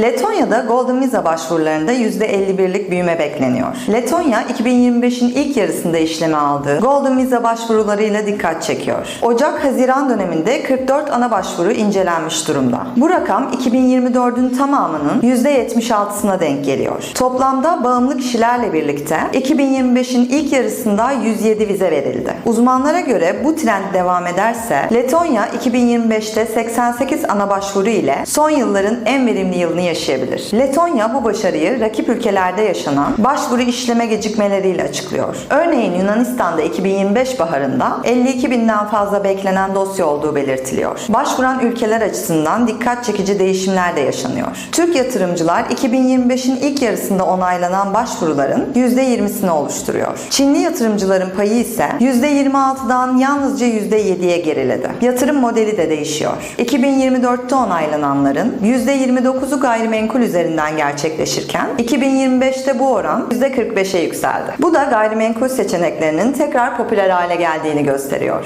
Letonya'da Golden Visa başvurularında %51'lik büyüme bekleniyor. Letonya 2025'in ilk yarısında işleme aldığı Golden Visa başvurularıyla dikkat çekiyor. Ocak-Haziran döneminde 44 ana başvuru incelenmiş durumda. Bu rakam 2024'ün tamamının %76'sına denk geliyor. Toplamda bağımlı kişilerle birlikte 2025'in ilk yarısında 107 vize verildi. Uzmanlara göre bu trend devam ederse Letonya 2025'te 88 ana başvuru ile son yılların en verimli yılını yaşayabilir. Letonya bu başarıyı rakip ülkelerde yaşanan başvuru işleme gecikmeleriyle açıklıyor. Örneğin Yunanistan'da 2025 baharında 52 binden fazla beklenen dosya olduğu belirtiliyor. Başvuran ülkeler açısından dikkat çekici değişimler de yaşanıyor. Türk yatırımcılar 2025'in ilk yarısında onaylanan başvuruların %20'sini oluşturuyor. Çinli yatırımcıların payı ise %26'dan yalnızca %7'ye geriledi. Yatırım modeli de değişiyor. 2024'te onaylananların %29'u gayrimenkul üzerinden gerçekleşirken 2025'te bu oran %45'e yükseldi. Bu da gayrimenkul seçeneklerinin tekrar popüler hale geldiğini gösteriyor.